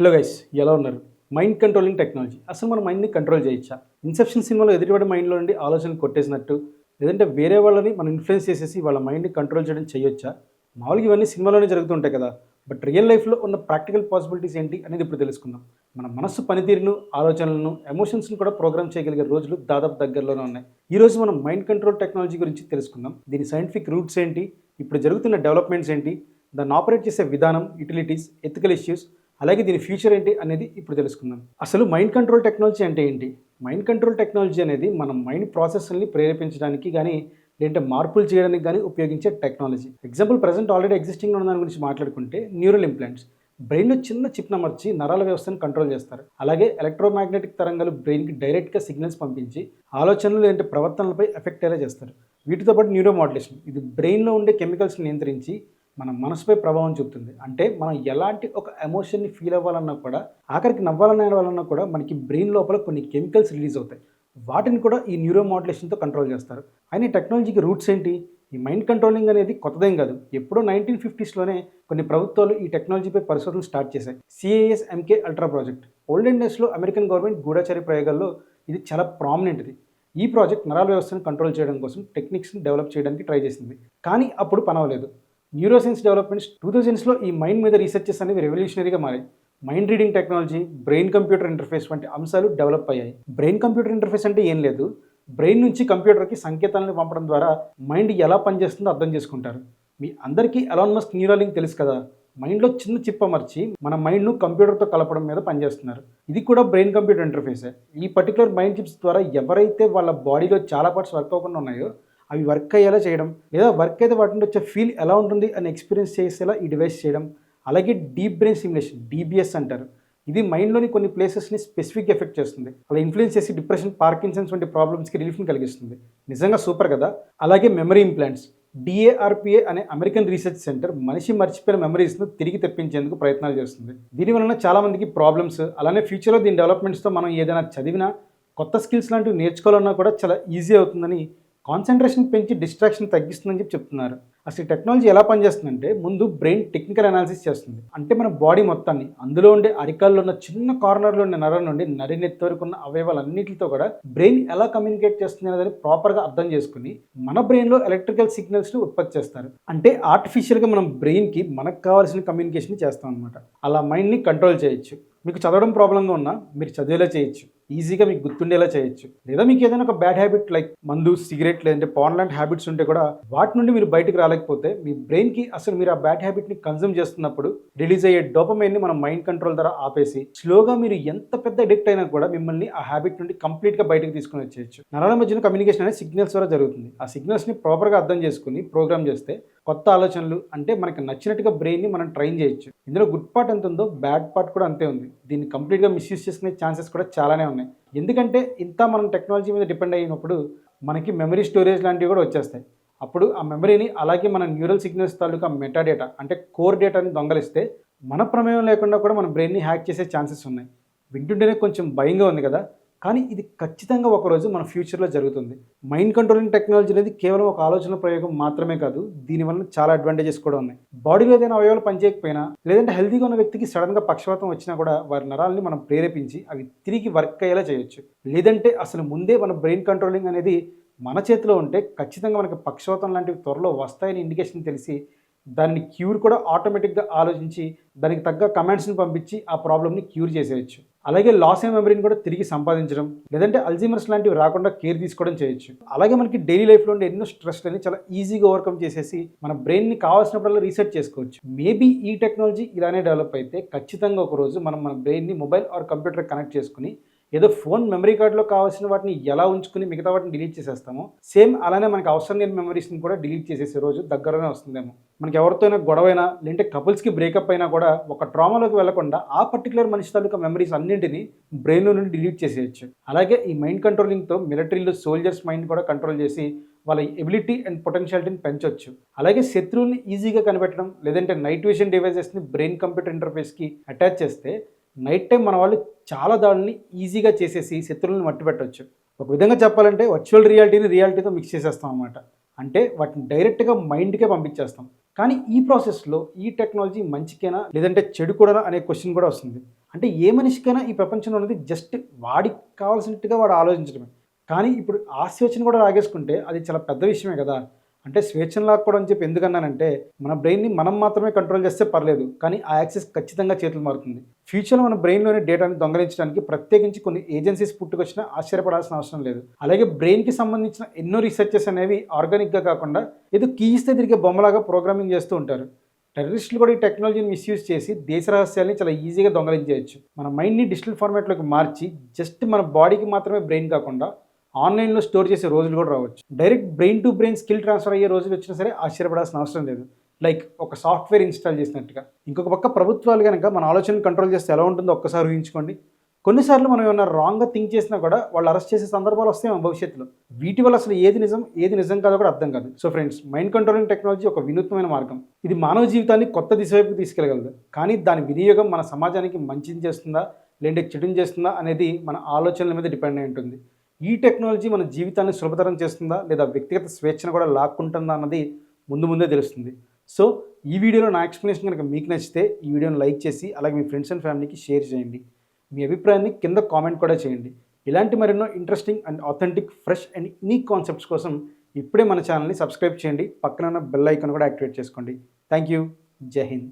Hello guys ఎలా ఉన్నారు? Mind controlling technology. అసలు మన మైండ్ని కంట్రోల్ చేయొచ్చా? ఇన్సెప్షన్ సినిమాలో ఎదుటివాడి మైండ్లో నుండి ఆలోచనలు కొట్టేసినట్టు లేదంటే వేరే వాళ్ళని మనం ఇన్ఫ్లుయెన్స్ చేసేసి వాళ్ళ మైండ్ని కంట్రోల్ చేయడం చేయొచ్చా? మామూలుగా ఇవన్నీ సినిమాలోనే జరుగుతుంటాయి కదా. బట్ రియల్ లైఫ్లో ఉన్న ప్రాక్టికల్ పాసిబిలిటీస్ ఏంటి అనేది ఇప్పుడు తెలుసుకుందాం. మన మనస్సు పనితీరును ఆలోచనలను ఎమోషన్స్ను కూడా ప్రోగ్రామ్ చేయగలిగే రోజులు దాదాపు దగ్గరలోనే ఉన్నాయి. ఈరోజు మనం మైండ్ కంట్రోల్ టెక్నాలజీ గురించి తెలుసుకుందాం. దీని సైంటిఫిక్ రూట్స్ ఏంటి? ఇప్పుడు జరుగుతున్న డెవలప్మెంట్స్ ఏంటి? దాన్ని ఆపరేట్ చేసే విధానం యూటిలిటీస్ ఎథికల్ ఇష్యూస్ అలాగే దీని ఫ్యూచర్ ఏంటి అనేది ఇప్పుడు తెలుసుకుందాం. అసలు మైండ్ కంట్రోల్ టెక్నాలజీ అంటే ఏంటి? మైండ్ కంట్రోల్ టెక్నాలజీ అనేది మన మైండ్ ప్రాసెస్ని ప్రేరేపించడానికి కానీ లేదంటే మార్పులు చేయడానికి కానీ ఉపయోగించే technology example present already existing ఉన్న దాని గురించి మాట్లాడుకుంటే న్యూరల్ ఇంప్లాంట్స్ బ్రెయిన్లో చిన్న చిప్న అమర్చి నరాల వ్యవస్థను కంట్రోల్ చేస్తారు. అలాగే ఎలక్ట్రోమాగ్నెటిక్ తరంగాలు బ్రెయిన్కి డైరెక్ట్గా సిగ్నల్స్ పంపించి ఆలోచనలు లేదంటే ప్రవర్తనలపై ఎఫెక్ట్ అయ్యేలా చేస్తారు. వీటితో పాటు న్యూరో మాడ్యులేషన్ ఇది బ్రెయిన్లో ఉండే కెమికల్స్ని నియంత్రించి మన మనసుపై ప్రభావం చూపుతుంది. అంటే మనం ఎలాంటి ఒక ఎమోషన్ని ఫీల్ అవ్వాలన్నా కూడా ఆఖరికి నవ్వాలన్నా వాళ్ళన్నా కూడా మనకి బ్రెయిన్ లోపల కొన్ని కెమికల్స్ రిలీజ్ అవుతాయి. వాటిని కూడా ఈ న్యూరో మాడ్యులేషన్తో కంట్రోల్ చేస్తారు. అయినా ఈ టెక్నాలజీకి రూట్స్ ఏంటి? ఈ మైండ్ కంట్రోలింగ్ అనేది కొత్తదేం కాదు. ఎప్పుడో నైన్టీన్ ఫిఫ్టీస్లోనే కొన్ని ప్రభుత్వాలు ఈ టెక్నాలజీపై పరిశోధనలు స్టార్ట్ చేశాయి. CIA's MK ultra project. Olden డేస్లో అమెరికన్ గవర్నమెంట్ గూఢచారి ప్రయోగాల్లో ఇది చాలా ప్రామినెంట్ది ఈ ప్రాజెక్ట్ నరాల వ్యవస్థను కంట్రోల్ చేయడం కోసం టెక్నిక్స్ని డెవలప్ చేయడానికి ట్రై చేసింది. కానీ అప్పుడు పనవలేదు. న్యూరోసైన్స్ డెవలప్మెంట్స్ టూ థౌజండ్స్లో ఈ మైండ్ మీద రీసెర్చెస్ అనేవి రెవల్యూషనరీగా మారాయి. Mind reading technology brain computer interface వంటి అంశాలు డెవలప్ అయ్యాయి. బ్రెయిన్ కంప్యూటర్ ఇంటర్ఫేస్ అంటే ఏం లేదు. బ్రెయిన్ నుంచి కంప్యూటర్కి సంకేతాలను పంపడం ద్వారా మైండ్ ఎలా పనిచేస్తుందో అర్థం చేసుకుంటారు. మీ అందరికీ ఎలాన్ మస్క్ న్యూరాలింగ్ తెలుసు కదా? మైండ్లో చిన్న చిప్ అమర్చి మన మైండ్ను కంప్యూటర్తో కలపడం మీద పనిచేస్తున్నారు. ఇది కూడా బ్రెయిన్ కంప్యూటర్ ఇంటర్ఫేసే ఈ పర్టికులర్ మైండ్ చిప్స్ ద్వారా ఎవరైతే వాళ్ళ బాడీలో చాలా పార్ట్స్ వర్క్ అవ్వకుండా ఉన్నాయో అవి వర్క్ అయ్యేలా చేయడం లేదా వర్క్ అయితే వాటి నుండి వచ్చే ఫీల్ ఎలా ఉంటుంది అని ఎక్స్పీరియన్స్ చేసేలా ఈ డివైస్ చేయడం అలాగే డీప్ బ్రెయిన్ సిమ్యులేషన్ డీబీఎస్ అంటారు. ఇది మైండ్లోని కొన్ని ప్లేసెస్ని స్పెసిఫిక్ ఎఫెక్ట్ చేస్తుంది. అలా ఇన్ఫ్లుయెన్స్ చేసి డిప్రెషన్ పార్కిన్సన్స్ వంటి ప్రాబ్లమ్స్కి రిలీఫ్ని కలిగిస్తుంది. నిజంగా సూపర్ కదా? అలాగే మెమరీ ఇంప్లాంట్స్ డిఏఆర్పిఏ అనే అమెరికన్ రీసెర్చ్ సెంటర్ మనిషి మర్చిపోయిన మెమరీస్ను తిరిగి తెప్పించేందుకు ప్రయత్నాలు చేస్తుంది. దీని వలన ప్రాబ్లమ్స్ అలానే ఫ్యూచర్లో దీని డెవలప్మెంట్స్తో మనం ఏదైనా చదివినా కొత్త స్కిల్స్ లాంటివి నేర్చుకోవాలన్నా కూడా చాలా ఈజీ అవుతుందని కాన్సన్ట్రేషన్ పెంచి డిస్ట్రాక్షన్ తగ్గిస్తుందని చెప్పి చెప్తున్నారు. అసలు టెక్నాలజీ ఎలా పనిచేస్తుందంటే ముందు బ్రెయిన్ టెక్నికల్ అనాలిసిస్ చేస్తుంది. అంటే మన బాడీ మొత్తాన్ని అందులో ఉండే అరికాల్లో ఉన్న చిన్న కార్నర్లో ఉన్న నరం నుండి నరినెత్తి వరకు ఉన్న అవయవాలన్నింటితో కూడా బ్రెయిన్ ఎలా కమ్యూనికేట్ చేస్తుంది అనేది ప్రాపర్గా అర్థం చేసుకుని మన బ్రెయిన్లో ఎలక్ట్రికల్ సిగ్నల్స్ని ఉత్పత్తి చేస్తారు. అంటే ఆర్టిఫిషియల్గా మనం బ్రెయిన్కి మనకు కావాల్సిన కమ్యూనికేషన్ చేస్తాం అనమాట అలా మైండ్ని కంట్రోల్ చేయొచ్చు. మీకు చదవడం ప్రాబ్లంగా ఉన్నా మీరు చదివేలా చేయొచ్చు. ఈజీగా మీకు గుర్తుండేలా చేయొచ్చు. లేదా మీకు ఏదైనా ఒక బ్యాడ్ హ్యాబిట్ లైక్ మందు సిగరెట్ లేదంటే పాన్ లాంటి హ్యాబిట్స్ ఉంటే కూడా వాటి నుండి మీరు బయటకు రాలేకపోతే మీ బ్రెయిన్కి అసలు మీరు ఆ బ్యాడ్ హ్యాబిట్ని కన్జ్యూమ్ చేస్తున్నప్పుడు రిలీజ్ అయ్యే డోపమైన్ని మన మైండ్ కంట్రోల్ ద్వారా ఆపేసి స్లోగా మీరు ఎంత పెద్ద అడిక్ట్ అయినా కూడా మిమ్మల్ని ఆ హ్యాబిట్ నుండి కంప్లీట్గా బయటకు తీసుకుని వచ్చేయచ్చు. నరాల మధ్యన కమ్యూనికేషన్ అనేది సిగ్నల్స్ ద్వారా జరుగుతుంది. ఆ సిగ్నల్స్ని ప్రాపర్గా అర్థం చేసుకుని ప్రోగ్రామ్ చేస్తే కొత్త ఆలోచనలు అంటే మనకి నచ్చినట్టుగా బ్రెయిన్ని మనం ట్రైన్ చేయొచ్చు. ఇందులో గుడ్ పార్ట్ ఎంత ఉందో బ్యాడ్ పార్ట్ కూడా అంతే ఉంది. దీన్ని కంప్లీట్గా మిస్యూజ్ చేసుకునే ఛాన్సెస్ కూడా చాలానే ఉన్నాయి. ఎందుకంటే ఇంత మనం టెక్నాలజీ మీద డిపెండ్ అయినప్పుడు మనకి మెమరీ స్టోరేజ్ లాంటివి కూడా వచ్చేస్తాయి. అప్పుడు ఆ మెమరీని అలాగే మన న్యూరల్ సిగ్నల్స్ తాలూకా మెటా డేటా అంటే కోర్ డేటాని దొంగలిస్తే మన ప్రమేయం లేకుండా కూడా మన బ్రెయిన్ని హ్యాక్ చేసే ఛాన్సెస్ ఉన్నాయి. వింటుంటేనే కొంచెం భయంగా ఉంది కదా. కానీ ఇది ఖచ్చితంగా ఒకరోజు మన ఫ్యూచర్లో జరుగుతుంది. మైండ్ కంట్రోలింగ్ టెక్నాలజీ అనేది కేవలం ఒక ఆలోచన ప్రయోగం మాత్రమే కాదు దీనివల్ల చాలా అడ్వాంటేజెస్ కూడా ఉన్నాయి. బాడీలో ఏదైనా అవయవాలు పనిచేయకపోయినా లేదంటే హెల్తీగా ఉన్న వ్యక్తికి సడన్గా పక్షవాతం వచ్చినా కూడా వారి నరాలని మనం ప్రేరేపించి అవి తిరిగి వర్క్ అయ్యేలా చేయొచ్చు. లేదంటే అసలు ముందే మన బ్రెయిన్ కంట్రోలింగ్ అనేది మన చేతిలో ఉంటే ఖచ్చితంగా మనకి పక్షవాతం లాంటివి త్వరలో వస్తాయని ఇండికేషన్ తెలిసి దాన్ని క్యూర్ కూడా ఆటోమేటిక్గా ఆలోచించి దానికి తగ్గ కమాండ్స్ని పంపించి ఆ ప్రాబ్లమ్ని క్యూర్ చేసేయచ్చు. అలాగే లాస్ అయిన మెమరీని కూడా తిరిగి సంపాదించడం లేదంటే అల్జీమర్స్ లాంటివి రాకుండా కేర్ తీసుకోవడం చేయొచ్చు. అలాగే మనకి డైలీ లైఫ్లో ఉండే ఎన్నో స్ట్రెస్లని చాలా ఈజీగా ఓవర్కమ్ చేసేసి మన బ్రెయిన్ని కావాల్సినప్పుడల్లా రీసెర్చ్ చేసుకోవచ్చు. మేబీ ఈ టెక్నాలజీ ఇలానే డెవలప్ అయితే ఖచ్చితంగా ఒక రోజు మనం మన బ్రెయిన్ని మొబైల్ ఆర్ కంప్యూటర్ కనెక్ట్ చేసుకుని ఏదో ఫోన్ మెమరీ కార్డులో కావాల్సిన వాటిని ఎలా ఉంచుకుని మిగతా వాటిని డిలీట్ చేసేస్తామో సేమ్ అలానే మనకి అవసరం లేని మెమరీస్ని కూడా డిలీట్ చేసేసే రోజు దగ్గరనే వస్తుందేమో. మనకి ఎవరితోనైనా గొడవైనా లేదంటే కపుల్స్కి బ్రేకప్ అయినా కూడా ఒక ట్రామాలోకి వెళ్ళకుండా ఆ పర్టికులర్ మనిషి తాలూకా మెమరీస్ అన్నింటినీ బ్రెయిన్ నుండి డిలీట్ చేసేయచ్చు. అలాగే ఈ మైండ్ కంట్రోలింగ్తో మిలిటరీలో సోల్జర్స్ మైండ్ కూడా కంట్రోల్ చేసి వాళ్ళ ఎబిలిటీ అండ్ పొటెన్షియాలిటీని పెంచవచ్చు అలాగే శత్రువుల్ని ఈజీగా కనిపెట్టడం లేదంటే నైట్ విజన్ డివైజెస్ని బ్రెయిన్ కంప్యూటర్ ఇంటర్ఫేస్కి అటాచ్ చేస్తే నైట్ టైం మన వాళ్ళు చాలా దానిని ఈజీగా చేసేసి శత్రువులను మట్టి పెట్టవచ్చు ఒక విధంగా చెప్పాలంటే వర్చువల్ రియాలిటీని రియాలిటీతో మిక్స్ చేసేస్తాం అనమాట అంటే వాటిని డైరెక్ట్గా మైండ్కే పంపించేస్తాం. కానీ ఈ ప్రాసెస్లో ఈ టెక్నాలజీ మంచికేనా లేదంటే చెడు కూడా అనే క్వశ్చన్ కూడా వస్తుంది. అంటే ఏ మనిషికైనా ఈ ప్రపంచంలో ఉన్నది జస్ట్ వాడికి కావాల్సినట్టుగా వాడు ఆలోచించడమే. కానీ ఇప్పుడు ఆశ కూడా రాగేసుకుంటే అది చాలా పెద్ద విషయమే కదా. అంటే స్వేచ్ఛను లాక్కోవడం అని చెప్పి ఎందుకన్నానంటే మన బ్రెయిన్ని మనం మాత్రమే కంట్రోల్ చేస్తే పర్లేదు కానీ ఆ యాక్సెస్ ఖచ్చితంగా చేతులు మారుతుంది. ఫ్యూచర్లో మన బ్రెయిన్లోని డేటాని దొంగలించడానికి ప్రత్యేకించి కొన్ని ఏజెన్సీస్ పుట్టుకొచ్చినా ఆశ్చర్యపడాల్సిన అవసరం లేదు. అలాగే బ్రెయిన్కి సంబంధించిన ఎన్నో రీసెర్చెస్ అనేవి ఆర్గానిక్గా కాకుండా ఏదో కీస్తే తిరిగే బొమ్మలాగా ప్రోగ్రామింగ్ చేస్తూ ఉంటారు. టెర్రరిస్టులు కూడా ఈ టెక్నాలజీని మిస్యూజ్ చేసి దేశ రహస్యాల్ని చాలా ఈజీగా దొంగలించేయచ్చు. మన మైండ్ని డిజిటల్ ఫార్మాట్లోకి మార్చి జస్ట్ మన బాడీకి మాత్రమే బ్రెయిన్ కాకుండా ఆన్లైన్లో స్టోర్ చేసే రోజులు కూడా రావచ్చు. Direct brain to brain skill transfer అయ్యే రోజులు వచ్చినా సరే ఆశ్చర్యపడాల్సిన అవసరం లేదు. లైక్ ఒక సాఫ్ట్వేర్ ఇన్స్టాల్ చేసినట్టుగా. ఇంకొక పక్క ప్రభుత్వాలు కనుక మన ఆలోచనలు కంట్రోల్ చేస్తే ఎలా ఉంటుందో ఒక్కసారి ఊహించుకోండి. కొన్నిసార్లు మనం ఏమైనా రాంగ్గా థింక్ చేసినా కూడా వాళ్ళు అరెస్ట్ చేసే సందర్భాలు వస్తాయి మన భవిష్యత్తులో. వీటి వల్ల అసలు ఏది నిజం ఏది నిజం కాదో కూడా అర్థం కాదు. So friends mind controlling technology ఒక వినూత్నమైన మార్గం. ఇది మానవ జీవితాన్ని కొత్త దిశ వైపు తీసుకెళ్ళగలదు కానీ దాని వినియోగం మన సమాజానికి మంచిని చేస్తుందా లేదంటే చెడుని చేస్తుందా అనేది మన ఆలోచనల మీద డిపెండ్ అయి ఉంటుంది. ఈ టెక్నాలజీ మన జీవితాన్ని సులభతరం చేస్తుందా లేదా వ్యక్తిగత స్వేచ్ఛను కూడా లాక్కుంటుందా అన్నది ముందు ముందే తెలుస్తుంది. సో ఈ వీడియోలో నా ఎక్స్ప్లెనేషన్ కనుక మీకు నచ్చితే ఈ వీడియోని లైక్ చేసి అలాగే మీ ఫ్రెండ్స్ అండ్ ఫ్యామిలీకి షేర్ చేయండి. మీ అభిప్రాయాన్ని కింద కామెంట్ కూడా చేయండి. ఇలాంటి మరెన్నో interesting and authentic fresh and unique concepts కోసం ఇప్పుడే మన ఛానల్ని సబ్స్క్రైబ్ చేయండి. పక్కన ఉన్న బెల్ ఐకాన్ కూడా యాక్టివేట్ చేసుకోండి. థ్యాంక్ యూ జై హింద్.